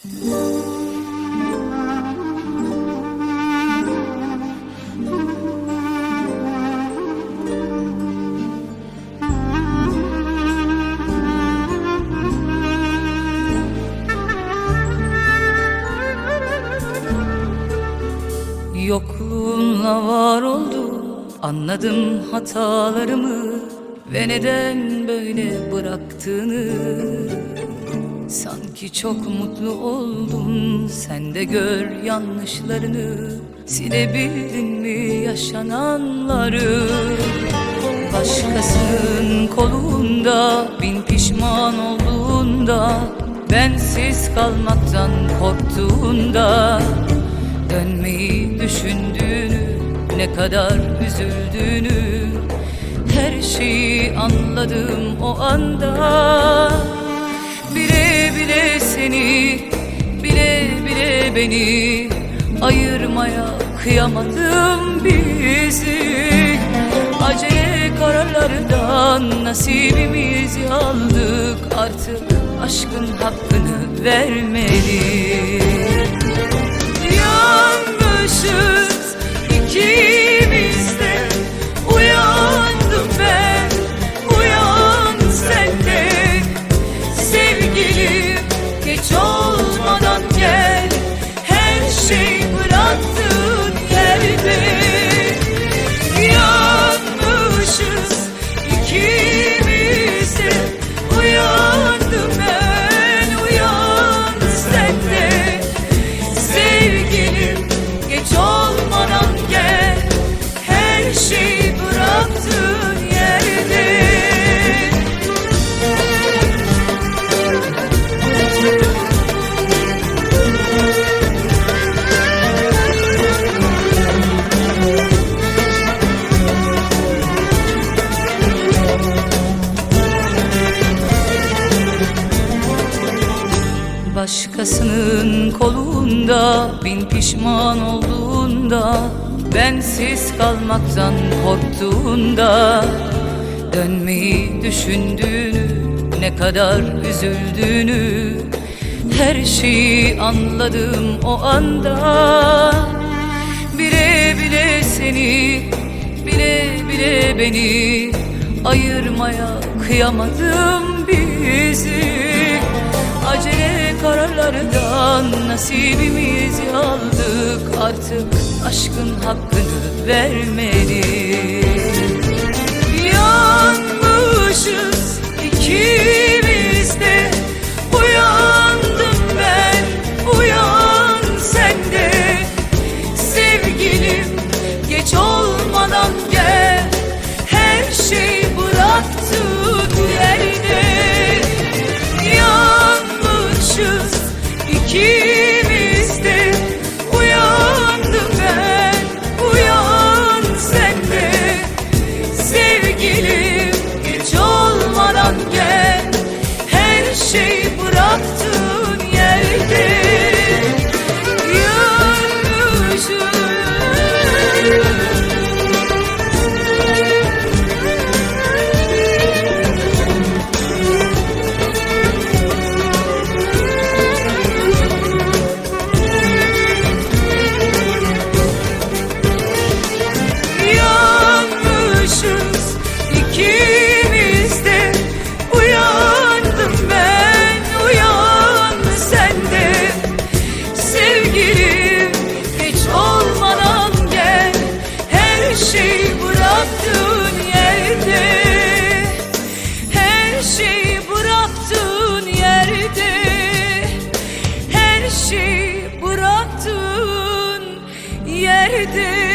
Yokluğunla var oldum Anladım hatalarımı Ve neden böyle bıraktığını Sanki çok mutlu oldum. Sen de gör yanlışlarını. Silebildin mi yaşananları? Başkasının kolunda Bin pişman olduğunda Bensiz kalmaktan korktuğunda Dönmeyi düşündüğünü Ne kadar üzüldüğünü Her şeyi anladım o anda beni Ayırmaya kıyamadım bizi. Acele kararlardan nasibimizi aldık Artık aşkın hakkını vermeli Yanmışız Başkasının kolunda bin pişman olduğunda Bensiz kalmaktan korktuğunda Dönmeyi düşündüğünü ne kadar üzüldüğünü Her şeyi anladım o anda. Bile bile seni bile bile beni Ayırmaya kıyamadım bizi Acele kararlardan nasibimizi aldık Artık aşkın hakkını vermeli Yanmışız şey bıraktığın Her şeyi bıraktığın yerde